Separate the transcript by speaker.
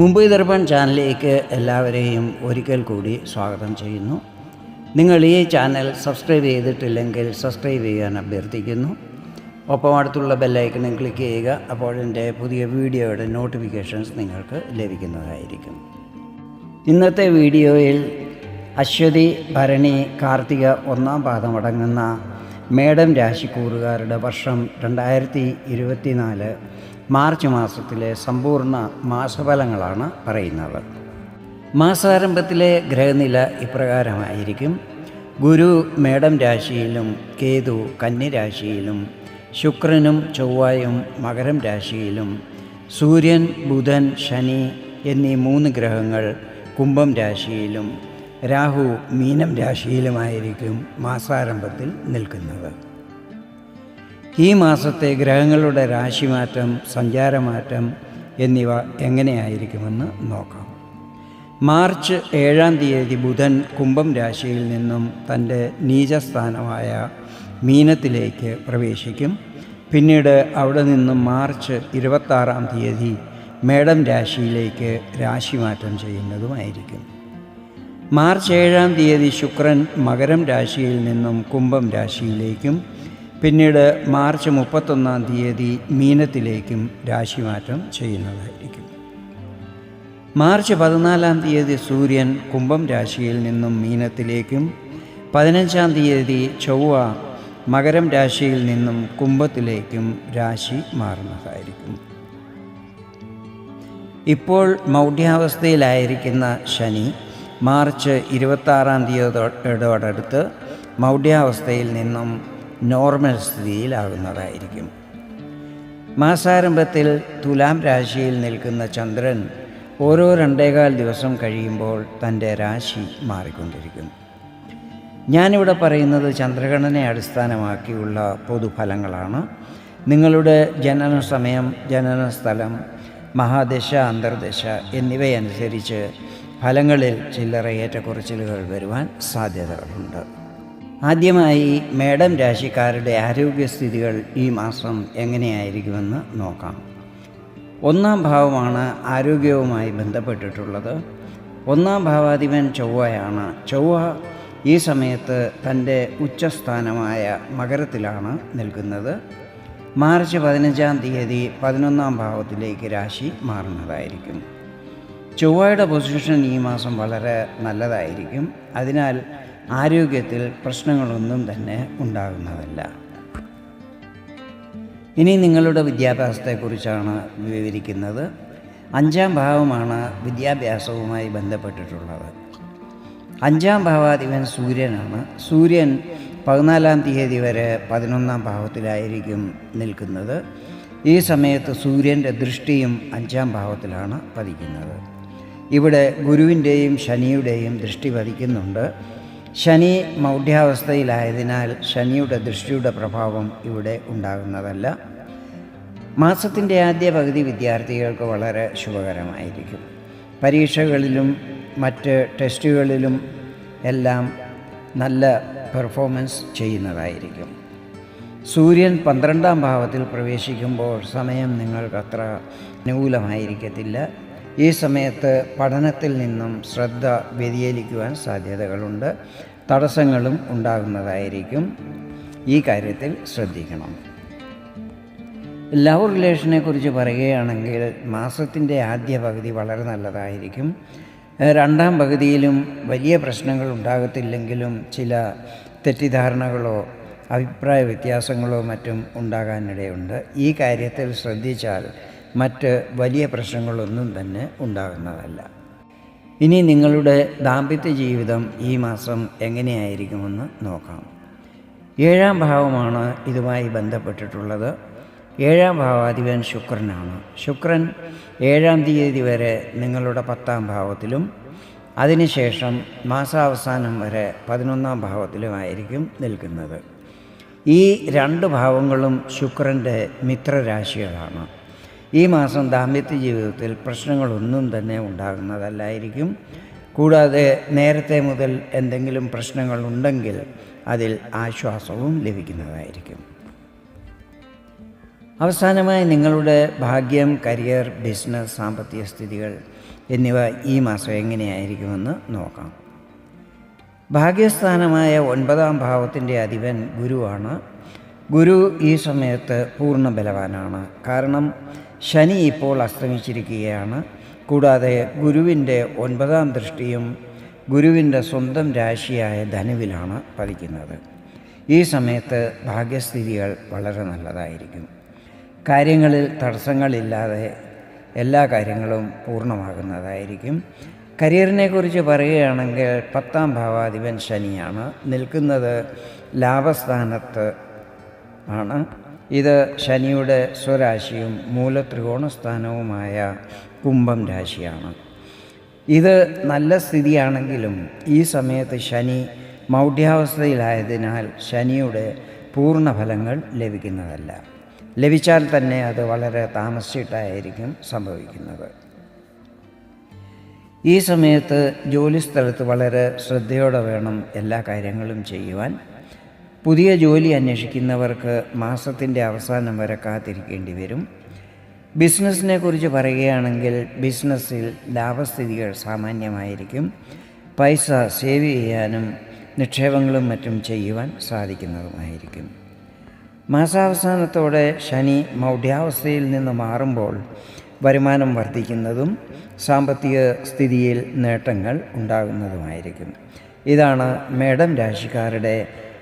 Speaker 1: മുംബൈ ദർപ്പൺ ചാനലിലേക്ക് എല്ലാവരെയും ഒരിക്കൽ കൂടി സ്വാഗതം ചെയ്യുന്നു. നിങ്ങൾ ഈ ചാനൽ സബ്സ്ക്രൈബ് ചെയ്തിട്ടില്ലെങ്കിൽ സബ്സ്ക്രൈബ് ചെയ്യാൻ അഭ്യർത്ഥിക്കുന്നു. ഒപ്പം അടുത്തുള്ള ബെല്ലൈക്കണും ക്ലിക്ക് ചെയ്യുക അപ്പോൾ എന്റെ പുതിയ വീഡിയോയുടെ നോട്ടിഫിക്കേഷൻസ് നിങ്ങൾക്ക് ലഭിക്കുന്നതായിരിക്കും. ഇന്നത്തെ വീഡിയോയിൽ അശ്വതി ഭരണി കാർത്തിക ഒന്നാം പാദം അടങ്ങുന്ന മേടം രാശിക്കൂറുകാരുടെ വർഷം രണ്ടായിരത്തി ഇരുപത്തിനാല് മാർച്ച് മാസത്തിലെ സമ്പൂർണ മാസഫലങ്ങളാണ് പറയുന്നത്. മാസാരംഭത്തിലെ ഗ്രഹനില ഇപ്രകാരമായിരിക്കും. ഗുരു മേടം രാശിയിലും കേതു കന്യരാശിയിലും ശുക്രനും ചൊവ്വായും മകരം രാശിയിലും സൂര്യൻ ബുധൻ ശനി എന്നീ മൂന്ന് ഗ്രഹങ്ങൾ കുംഭം രാശിയിലും രാഹു മീനം രാശിയിലുമായിരിക്കും മാസാരംഭത്തിൽ നിൽക്കുന്നത്. ഈ മാസത്തെ ഗ്രഹങ്ങളുടെ രാശിമാറ്റം സഞ്ചാരമാറ്റം എന്നിവ എങ്ങനെയായിരിക്കുമെന്ന് നോക്കാം. മാർച്ച് ഏഴാം തീയതി ബുധൻ കുംഭം രാശിയിൽ നിന്നും തന്റെ നീചസ്ഥാനമായ മീനത്തിലേക്ക് പ്രവേശിക്കും. പിന്നീട് അവിടെ നിന്നും മാർച്ച് ഇരുപത്താറാം തീയതി മേടം രാശിയിലേക്ക് രാശിമാറ്റം ചെയ്യുന്നതുമായിരിക്കും. മാർച്ച് ഏഴാം തീയതി ശുക്രൻ മകരം രാശിയിൽ നിന്നും കുംഭം രാശിയിലേക്കും പിന്നീട് മാർച്ച് മുപ്പത്തൊന്നാം തീയതി മീനത്തിലേക്കും രാശിമാറ്റം ചെയ്യുന്നതായിരിക്കും. മാർച്ച് പതിനാലാം തീയതി സൂര്യൻ കുംഭം രാശിയിൽ നിന്നും മീനത്തിലേക്കും പതിനഞ്ചാം തീയതി ചൊവ്വ മകരം രാശിയിൽ നിന്നും കുംഭത്തിലേക്കും രാശി മാറുന്നതായിരിക്കും. ഇപ്പോൾ മൗഢ്യാവസ്ഥയിലായിരിക്കുന്ന ശനി മാർച്ച് ഇരുപത്താറാം തീയതിയോടടുത്ത് മൗഢ്യാവസ്ഥയിൽ നിന്നും നോർമൽ സ്ഥിതിയിലാകുന്നതായിരിക്കും. മാസാരംഭത്തിൽ തുലാം രാശിയിൽ നിൽക്കുന്ന ചന്ദ്രൻ ഓരോ രണ്ടേകാൽ ദിവസം കഴിയുമ്പോൾ തന്റെ രാശി മാറിക്കൊണ്ടിരിക്കും ഞാനിവിടെ പറയുന്നത് ചന്ദ്രഗണനെ അടിസ്ഥാനമാക്കിയുള്ള പൊതുഫലങ്ങളാണ്. നിങ്ങളുടെ ജനന സമയം ജനന സ്ഥലം മഹാദശ അന്തർദശ എന്നിവയനുസരിച്ച് ഫലങ്ങളിൽ ചില്ലറ ഏറ്റക്കുറച്ചിലുകൾ വരുവാൻ സാധ്യതകളുണ്ട്. ആദ്യമായി മേഡം രാശിക്കാരുടെ ആരോഗ്യസ്ഥിതികൾ ഈ മാസം എങ്ങനെയായിരിക്കുമെന്ന് നോക്കാം. ഒന്നാം ഭാവമാണ് ആരോഗ്യവുമായി ബന്ധപ്പെട്ടിട്ടുള്ളത്. ഒന്നാം ഭാവാധിപൻ ചൊവ്വയാണ്. ചൊവ്വ ഈ സമയത്ത് തന്റെ ഉച്ചസ്ഥാനമായ മകരത്തിലാണ് നിൽക്കുന്നത്. മാർച്ച് പതിനഞ്ചാം തീയതി പതിനൊന്നാം ഭാവത്തിലേക്ക് രാശി മാറുന്നതായിരിക്കും. ചൊവ്വയുടെ പൊസിഷൻ ഈ മാസം വളരെ നല്ലതായിരിക്കും. അതിനാൽ ആരോഗ്യത്തിൽ പ്രശ്നങ്ങളൊന്നും തന്നെ ഉണ്ടാകുന്നതല്ല. ഇനി നിങ്ങളുടെ വിദ്യാഭ്യാസത്തെക്കുറിച്ചാണ് വിവരിക്കുന്നത്. അഞ്ചാം ഭാവമാണ് വിദ്യാഭ്യാസവുമായി ബന്ധപ്പെട്ടിട്ടുള്ളത്. അഞ്ചാം ഭാവാധിപൻ സൂര്യനാണ്. സൂര്യൻ പതിനാലാം തീയതി വരെ പതിനൊന്നാം ഭാവത്തിലായിരിക്കും നിൽക്കുന്നത്. ഈ സമയത്ത് സൂര്യന്റെ ദൃഷ്ടിയും അഞ്ചാം ഭാവത്തിലാണ് പതിക്കുന്നത്. ഇവിടെ ഗുരുവിന്റെയും ശനിയുടെയും ദൃഷ്ടി പതിക്കുന്നുണ്ട്. ശനി മൗഢ്യാവസ്ഥയിലായതിനാൽ ശനിയുടെ ദൃഷ്ടിയുടെ പ്രഭാവം ഇവിടെ ഉണ്ടാകുന്നതല്ല. മാസത്തിന്റെ ആദ്യ പകുതി വിദ്യാർത്ഥികൾക്ക് വളരെ ശുഭകരമായിരിക്കും. പരീക്ഷകളിലും മറ്റ് ടെസ്റ്റുകളിലും എല്ലാം നല്ല പെർഫോമൻസ് ചെയ്യുന്നതായിരിക്കും. സൂര്യൻ പന്ത്രണ്ടാം ഭാവത്തിൽ പ്രവേശിക്കുമ്പോൾ സമയം നിങ്ങൾക്കത്ര അനുകൂലമായിരിക്കത്തില്ല. ഈ സമയത്ത് പഠനത്തിൽ നിന്നും ശ്രദ്ധ വ്യതിചലിക്കുവാൻ സാധ്യതകളുണ്ട്. തടസ്സങ്ങളും ഉണ്ടാകുന്നതായിരിക്കും. ഈ കാര്യത്തിൽ ശ്രദ്ധിക്കണം. ലവ് റിലേഷനെ കുറിച്ച് പറയുകയാണെങ്കിൽ മാസത്തിന്റെ ആദ്യ പകുതി വളരെ നല്ലതായിരിക്കും. രണ്ടാം പകുതിയിലും വലിയ പ്രശ്നങ്ങൾ ഉണ്ടാകത്തില്ലെങ്കിലും ചില തെറ്റിദ്ധാരണകളോ അഭിപ്രായ വ്യത്യാസങ്ങളോ മറ്റും ഉണ്ടാകാനിടയുണ്ട്. ഈ കാര്യത്തിൽ ശ്രദ്ധിച്ചാൽ മറ്റ് വലിയ പ്രശ്നങ്ങളൊന്നും തന്നെ ഉണ്ടാകുന്നതല്ല. ഇനി നിങ്ങളുടെ ദാമ്പത്യ ജീവിതം ഈ മാസം എങ്ങനെയായിരിക്കുമെന്ന് നോക്കാം. ഏഴാം ഭാവമാണ് ഇതുമായി ബന്ധപ്പെട്ടിട്ടുള്ളത്. ഏഴാം ഭാവാധിപൻ ശുക്രനാണ്. ശുക്രൻ ഏഴാം തീയതി വരെ നിങ്ങളുടെ പത്താം ഭാവത്തിലും അതിനുശേഷം മാസാവസാനം വരെ പതിനൊന്നാം ഭാവത്തിലുമായിരിക്കും നിൽക്കുന്നത്. ഈ രണ്ട് ഭാവങ്ങളും ശുക്രന്റെ മിത്രരാശികളാണ്. ഈ മാസം ദാമ്പത്യ ജീവിതത്തിൽ പ്രശ്നങ്ങളൊന്നും തന്നെ ഉണ്ടാകുന്നതല്ലായിരിക്കും. കൂടാതെ നേരത്തെ മുതൽ എന്തെങ്കിലും പ്രശ്നങ്ങളുണ്ടെങ്കിൽ അതിൽ ആശ്വാസവും ലഭിക്കുന്നതായിരിക്കും. അവസാനമായി നിങ്ങളുടെ ഭാഗ്യം കരിയർ ബിസിനസ് സാമ്പത്തിക സ്ഥിതികൾ എന്നിവ ഈ മാസം എങ്ങനെയായിരിക്കുമെന്ന് നോക്കാം. ഭാഗ്യസ്ഥാനമായ ഒൻപതാം ഭാവത്തിന്റെ അധിപൻ ഗുരുവാണ്. ഗുരു ഈ സമയത്ത് പൂർണ ബലവാനാണ്. കാരണം ശനി ഇപ്പോൾ അസ്തമിച്ചിരിക്കുകയാണ്. കൂടാതെ ഗുരുവിന്റെ ഒൻപതാം ദൃഷ്ടിയും ഗുരുവിന്റെ സ്വന്തം രാശിയായ ധനുവിലാണ് പതിക്കുന്നത്. ഈ സമയത്ത് ഭാഗ്യസ്ഥിതികൾ വളരെ നല്ലതായിരിക്കും. കാര്യങ്ങളിൽ തടസ്സങ്ങളില്ലാതെ എല്ലാ കാര്യങ്ങളും പൂർണമാകുന്നതായിരിക്കും. കരിയറിനെക്കുറിച്ച് പറയുകയാണെങ്കിൽ പത്താം ഭാവാധിപൻ ശനിയാണ്. നിൽക്കുന്നത് ലാഭസ്ഥാനത്ത് ആണ്. ഇത് ശനിയുടെ സ്വരാശിയും മൂലത്രികോണസ്ഥാനവുമായ കുംഭം രാശിയാണ്. ഇത് നല്ല സ്ഥിതിയാണെങ്കിലും ഈ സമയത്ത് ശനി മൗഢ്യാവസ്ഥയിലായതിനാൽ ശനിയുടെ പൂർണ ഫലങ്ങൾ ലഭിക്കുന്നതല്ല. ലഭിച്ചാൽ തന്നെ അത് വളരെ താമസിച്ചിട്ടായിരിക്കും സംഭവിക്കുന്നത്. ഈ സമയത്ത് ജോലിസ്ഥലത്ത് വളരെ ശ്രദ്ധയോടെ വേണം എല്ലാ കാര്യങ്ങളും ചെയ്യുവാൻ. പുതിയ ജോലി അന്വേഷിക്കുന്നവർക്ക് മാസത്തിന്റെ അവസാനം വരെ കാത്തിരിക്കേണ്ടി വരും. ബിസിനസ്സിനെ കുറിച്ച് പറയുകയാണെങ്കിൽ ബിസിനസ്സിൽ ലാഭസ്ഥിതികൾ സാമാന്യമായിരിക്കും. പൈസ സേവ് ചെയ്യാനും നിക്ഷേപങ്ങളും മറ്റും ചെയ്യുവാൻ സാധിക്കുന്നതുമായിരിക്കും. മാസാവസാനത്തോടെ ശനി മൗഢ്യാവസ്ഥയിൽ നിന്ന് മാറുമ്പോൾ വരുമാനം വർദ്ധിക്കുന്നതും സാമ്പത്തിക സ്ഥിതിയിൽ നേട്ടങ്ങൾ ഉണ്ടാകുന്നതുമായിരിക്കും. ഇതാണ് മേഡം രാശിക്കാരുടെ